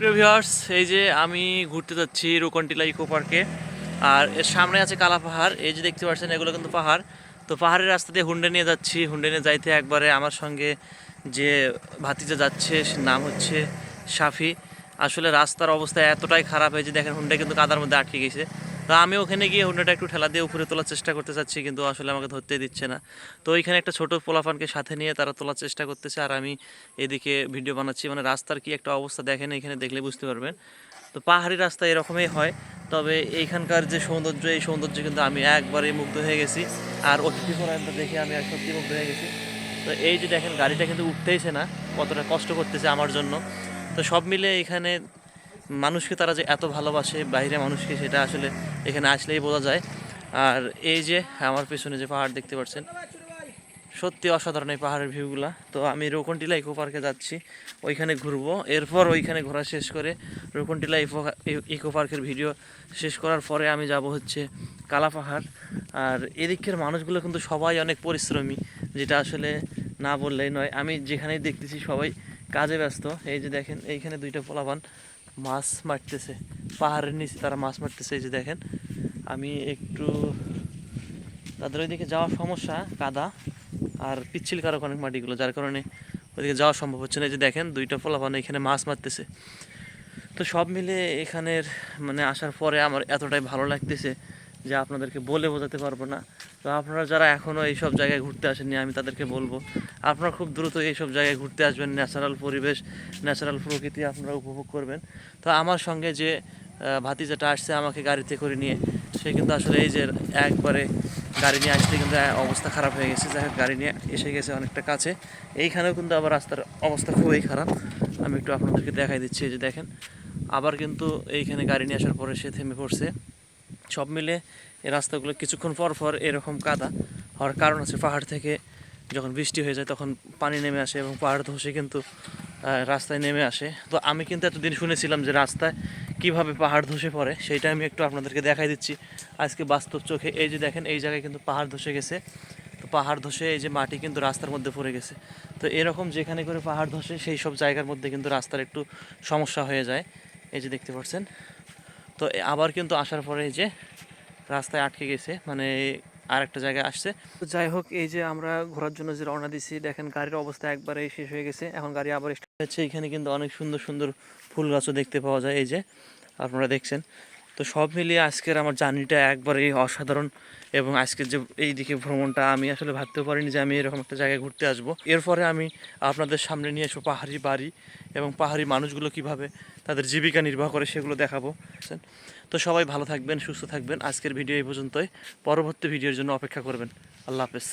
প্রিয় ভিউয়ার্স এই যে আমি ঘুরতে যাচ্ছি রুকনটিলা ইকো পার্কে, আর এর সামনে আছে কালা পাহাড়। এই যে দেখতে পাচ্ছেন, এগুলো কিন্তু পাহাড়। তো পাহাড়ের রাস্তা দিয়ে হুন্ডে নিয়ে যাচ্ছি। হুন্ডে নিয়ে যাইতে একবারে আমার সঙ্গে যে ভাতিজা যাচ্ছে, সে নাম হচ্ছে সাফি আসলে রাস্তার অবস্থা এতটাই খারাপ হয়েছে, দেখেন হুন্ডা কিন্তু কাদার মধ্যে আটকে গেছে। তো আমি ওখানে গিয়ে হুন্ডাটা একটু ঠেলা দিয়ে উপরে তোলার চেষ্টা করতে চাচ্ছি, কিন্তু আসলে আমাকে ধরতে দিচ্ছে না। তো ওইখানে একটা ছোট পোলাফানকে সাথে নিয়ে তারা তোলার চেষ্টা করতেছে, আর আমি এদিকে ভিডিও বানাচ্ছি। মানে রাস্তার কি একটা অবস্থা দেখেন, এখানে দেখলে বুঝতে পারবেন। তো পাহাড়ি রাস্তা এরকমই হয়, তবে এইখানকার যে সৌন্দর্য, এই সৌন্দর্য কিন্তু আমি একবারে মুগ্ধ হয়ে গেছি। আর অতিথি পরায়ণটা দেখে আমি সত্যি মুগ্ধ হয়ে গেছি। তো এই যে দেখেন, গাড়িটা কিন্তু উঠতেইছে না, কতটা কষ্ট করতেছে আমার জন্য। তো সব মিলে এখানে মানুষকে তারা যে এত ভালোবাসে, বাইরে মানুষকে সেটা আসলে এখানে আসলেই বোঝা যায়। আর এই যে আমার পেছনে যে পাহাড় দেখতে পাচ্ছেন, সত্যি অসাধারণ এই পাহাড়ের ভিউগুলা তো আমি রোকনটিলা ইকো পার্কে যাচ্ছি, ওইখানে ঘুরবো। এরপর ওইখানে ঘোরা শেষ করে রোকনটিলা ইকো- ইকো পার্কের ভিডিও শেষ করার পরে আমি যাব হচ্ছে কালা পাহাড় আর এদিকের মানুষগুলো কিন্তু সবাই অনেক পরিশ্রমী, যেটা আসলে না বললেই নয়। আমি যেখানেই দেখতেছি সবাই কাজে ব্যস্ত। এই যে দেখেন, এইখানে দুইটা পোলাপান মাছ মারতেছে। পাহাড়ের নিচে তারা মাছ মারতেছে, এই যে দেখেন। আমি একটু তাদের ওইদিকে যাওয়ার সমস্যা, কাদা আর পিচ্ছিল কারক অনেক মাটিগুলো, যার কারণে ওইদিকে যাওয়া সম্ভব হচ্ছে না। এই যে দেখেন, দুইটা পোলাপান এখানে মাছ মারতেছে। তো সব মিলে এখানের মানে আসার পরে আমার এতটাই ভালো লাগতেছে যে আপনাদেরকে বলে বোঝাতে পারব না। তো আপনারা যারা এখনও এইসব জায়গায় ঘুরতে আসেননি, আমি তাদেরকে বলব, আপনারা খুব দ্রুত এইসব জায়গায় ঘুরতে আসবেন। ন্যাচারাল পরিবেশ, ন্যাচারাল প্রকৃতি আপনারা উপভোগ করবেন। তো আমার সঙ্গে যে ভাতিজাটা আসছে আমাকে গাড়িতে করে নিয়ে, সে কিন্তু আসলে এই যে একবারে গাড়ি নিয়ে আসতে কিন্তু অবস্থা খারাপ হয়ে গেছে। যাই হোক, গাড়ি নিয়ে এসে গেছে অনেকটা কাছে। এইখানেও কিন্তু আবার রাস্তার অবস্থা খুবই খারাপ। আমি একটু আপনাদেরকে দেখাই দিচ্ছি যে দেখেন। আবার কিন্তু এইখানে গাড়ি নিয়ে আসার পরে সে থেমে পড়ছে। সব মিলে এই রাস্তাগুলো কিছুক্ষণ পর পর এরকম কাদা হওয়ার কারণ আছে। পাহাড় থেকে যখন বৃষ্টি হয়ে যায় তখন পানি নেমে আসে এবং পাহাড় ধসে কিন্তু রাস্তায় নেমে আসে। তো আমি কিন্তু এতদিন শুনেছিলাম যে রাস্তায় কীভাবে পাহাড় ধসে পড়ে সেইটা আমি একটু আপনাদেরকে দেখাই দিচ্ছি। আজকে বাস্তব চোখে এই যে দেখেন, এই জায়গায় কিন্তু পাহাড় ধসে গেছে। তো পাহাড় ধসে এই যে মাটি কিন্তু রাস্তার মধ্যে পড়ে গেছে। তো এরকম যেখানে করে পাহাড় ধসে সেই সব জায়গার মধ্যে কিন্তু রাস্তার একটু সমস্যা হয়ে যায়। এই যে দেখতে পাচ্ছেন তো আবার কিন্তু আসার পরে যে রাস্তায় আটকে গেছে মানে আর একটা জায়গায় আসছে। তো যাই হোক, এই যে আমরা ঘোরার জন্য যে রওনা দিছি দেখেন গাড়ির অবস্থা একবারে শেষ হয়ে গেছে। এখন গাড়ি আবার হচ্ছে এখানে কিন্তু অনেক সুন্দর সুন্দর ফুল গাছও দেখতে পাওয়া যায়, এই যে আপনারা দেখছেন। তো সব মিলিয়ে আজকের আমার জার্নিটা একবারে অসাধারণ। এবং আজকের যে এই দিকে ভ্রমণটা আমি আসলে ভাবতেও পারিনি যে আমি এরকম একটা জায়গায় ঘুরতে আসব। এরপরে আমি আপনাদের সামনে নিয়ে আসব পাহাড়ি বাড়ি এবং পাহাড়ি মানুষগুলো কীভাবে তাদের জীবিকা নির্বাহ করে সেগুলো দেখাবো। তো সবাই ভালো থাকবেন, সুস্থ থাকবেন। আজকের ভিডিও এই পর্যন্তই। পরবর্তী ভিডিওর জন্য অপেক্ষা করবেন। আল্লাহ হাফেজ।